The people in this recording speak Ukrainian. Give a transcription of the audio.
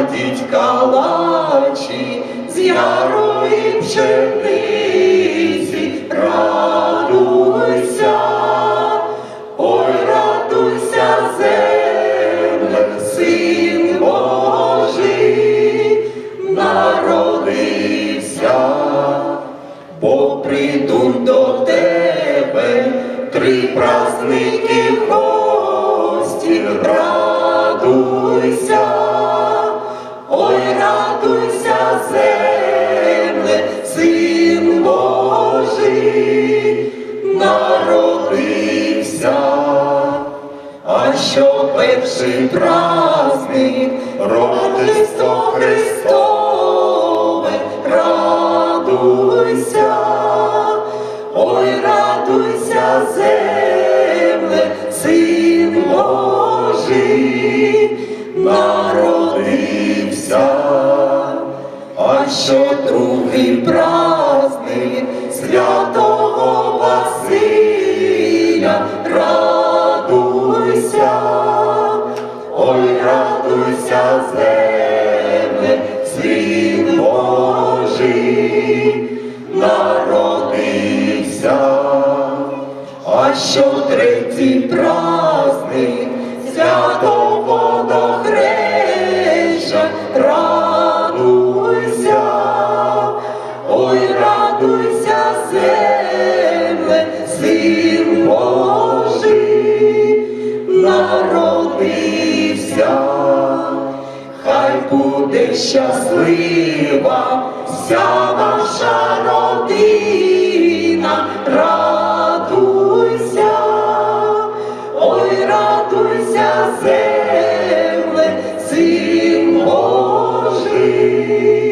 так калачі з ярої пшениці, радуйся, ой, радуйся, земле, син Божий, народився, бо прийдуть до тебе три праздники що перший праздник, Рождество Христове, радуйся, ой, радуйся, земле, син Божий, народився. А що другий праздник народився. А що третій праздник? Святого водохреща, радуйся, ой, радуйся, земле, син Божий, народився. Хай буде щаслива вся наша родина, радуйся, земле, син Божий.